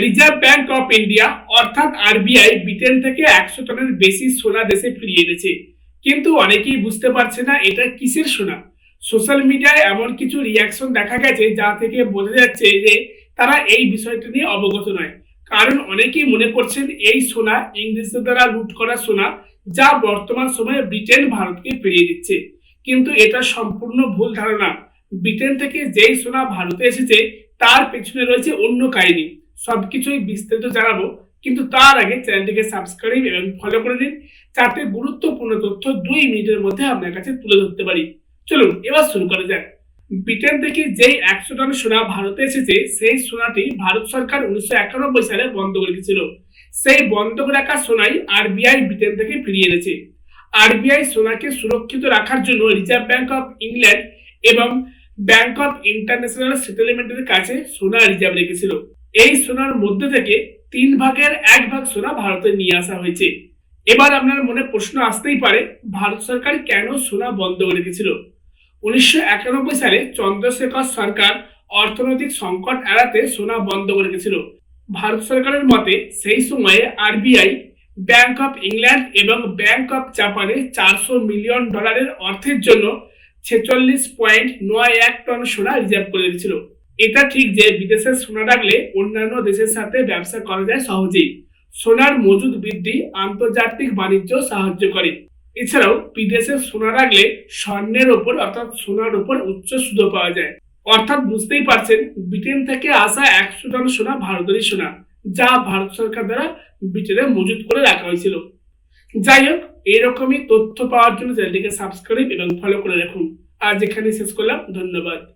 Reserve bank of India অর্থাৎ RBI Britain থেকে একশো টনের বেশি সোনা দেশে ফিরিয়ে এনেছে। কিন্তু অনেকেই বুঝতে পারছে না এটা কিসের সোনা। সোশ্যাল মিডিয়ায় এমন কিছু রিয়াকশন দেখা গেছে যা থেকে বোঝা যাচ্ছে যে তারা এই বিষয়টি নিয়ে অবগত নয়। কারণ অনেকেই মনে করছেন এই সোনা ইংরেজদের দ্বারা লুট করা সোনা যা বর্তমান সময়ে ব্রিটেন ভারতকে ফিরিয়ে দিচ্ছে। কিন্তু এটা সম্পূর্ণ ভুল ধারণা। ব্রিটেন থেকে যেই সোনা ভারতে এসেছে, তার পেছনে রয়েছে অন্য কাহিনী। সবকিছুই বিস্তারিত জানাব, কিন্তু তার আগে চ্যানেলটিকে সাবস্ক্রাইব এবং ফলো করে নিন যাতে গুরুত্বপূর্ণ তথ্য দুই মিনিটের মধ্যে আপনার কাছে তুলে ধরতে পারি। চলুন, এবার শুরু করা যাক। ব্রিটেন থেকে যেই একশো টন সোনা ভারতে এসেছে, সেই সোনাটি ভারত সরকার উনিশশো একানব্বই সালে বন্ধ করে দিয়েছিল। সেই বন্ধ করে রাখা সোনাই আরবিআই ব্রিটেন থেকে ফিরিয়ে এনেছে। আরবিআই সোনাকে সুরক্ষিত রাখার জন্য রিজার্ভ ব্যাংক অফ ইংল্যান্ড এবং ব্যাংক অফ ইন্টারন্যাশনাল সেটেলমেন্টের কাছে সোনা রিজার্ভ রেখেছিল। এই সোনার মধ্যে থেকে তিন ভাগের এক ভাগ সোনা ভারতে নিয়ে আসা হয়েছে। এবার আপনার মনে প্রশ্ন আসতেই পারে, ভারত সরকার কেন সোনা বন্ধ করে রেখেছিল? উনিশশো একানব্বই সালে চন্দ্রশেখর সরকার অর্থনৈতিক সংকট এড়াতে সোনা বন্ধ করে রেখেছিল। ভারত সরকারের মতে, সেই সময়ে আরবিআই, ব্যাংক অফ ইংল্যান্ড এবং ব্যাংক অফ জাপানে চারশো মিলিয়ন ডলারের অর্থের জন্য ছেচল্লিশ পয়েন্ট নয় এক টন সোনা রিজার্ভ করে রেখেছিল। এটা ঠিক যে বিদেশে সোনা রাখলে অন্যান্য দেশের সাথে ব্যবসা করা যায় সহজেই। সোনার মজুদ বৃদ্ধি আন্তর্জাতিক বাণিজ্য সাহায্য করে। এছাড়াও বিদেশে সোনা রাখলে স্বর্ণের ওপর অর্থাৎ সোনার ওপর উচ্চ সুদও পাওয়া যায়। অর্থাৎ বুঝতেই পারছেন, ব্রিটেন থেকে আসা একশো টন সোনা ভারতেরই সোনা, যা ভারত সরকার দ্বারা ব্রিটেনে মজুত করে রাখা হয়েছিল। যাই হোক, এরকমই তথ্য পাওয়ার জন্য চ্যানেলটিকে সাবস্ক্রাইব এবং ফলো করে রাখুন। আজ এখানে শেষ করলাম। ধন্যবাদ।